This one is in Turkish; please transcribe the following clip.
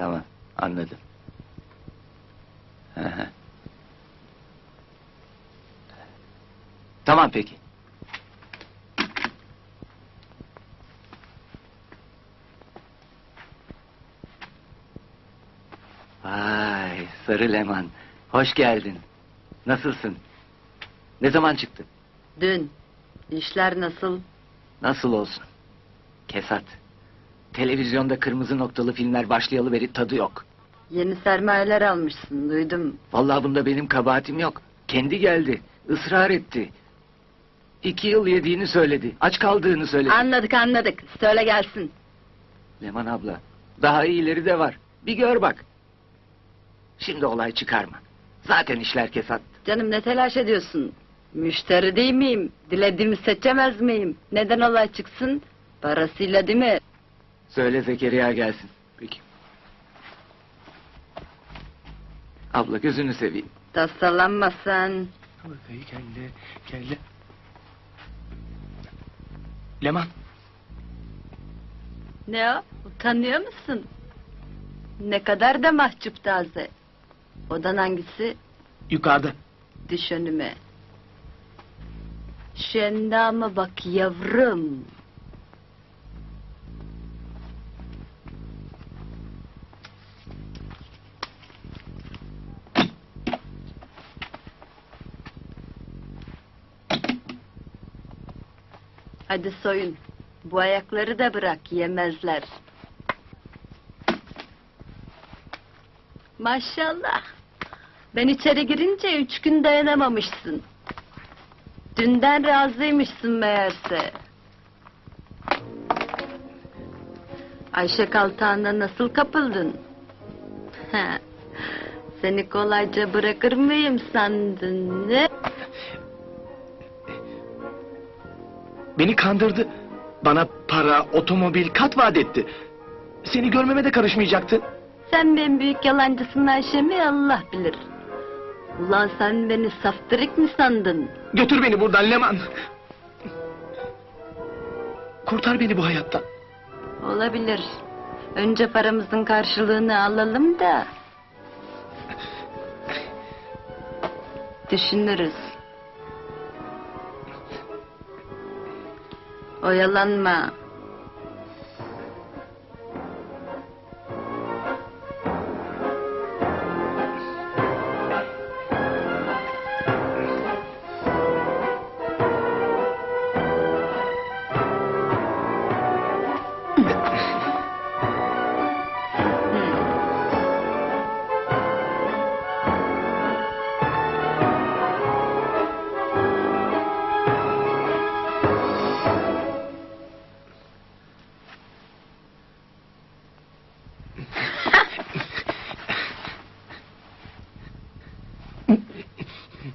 Tamam anladım. Hı hı. tamam peki. Vay sarı leman. Hoş geldin. Nasılsın? Ne zaman çıktın? Dün. İşler nasıl? Nasıl olsun? Kesat. Televizyonda kırmızı noktalı filmler başlayalı beri tadı yok. Yeni sermayeler almışsın duydum. Vallahi bunda benim kabahatim yok. Kendi geldi. ısrar etti. İki yıl yediğini söyledi. Aç kaldığını söyledi. Anladık anladık. Söyle gelsin. Leman abla. Daha iyileri de var. Bir gör bak. Şimdi olay çıkarma. Zaten işler kesat. Canım ne telaş ediyorsun? Müşteri değil miyim? Dilediğimi seçemez miyim? Neden olay çıksın? Parasıyla değil mi? Söyle Zekeriya gelsin. Peki. Abla gözünü seveyim. Tasalanma sen. Bakayı kelle, kelle. Leman, Ne o? Utanıyor musun? Ne kadar da mahcup taze. Odan hangisi? yukarıda. Düş önüme. Şendama bak yavrum. Hadi soyun. Bu ayakları da bırak yemezler. Maşallah. Ben içeri girince üç gün dayanamamışsın. Dünden razıymışsın meğerse. Ayşe kaltağına nasıl kapıldın? Seni kolayca bırakır mıyım sandın ne? Beni kandırdı. Bana para, otomobil, kat vaat etti. Seni görmeme de karışmayacaktı. Sen benim büyük yalancısın Ayşe mi Allah bilir. Ulan sen beni saftirik mi sandın? Götür beni buradan Leman. Kurtar beni bu hayattan. Olabilir. Önce paramızın karşılığını alalım da. Düşünürüz. Oyalanma.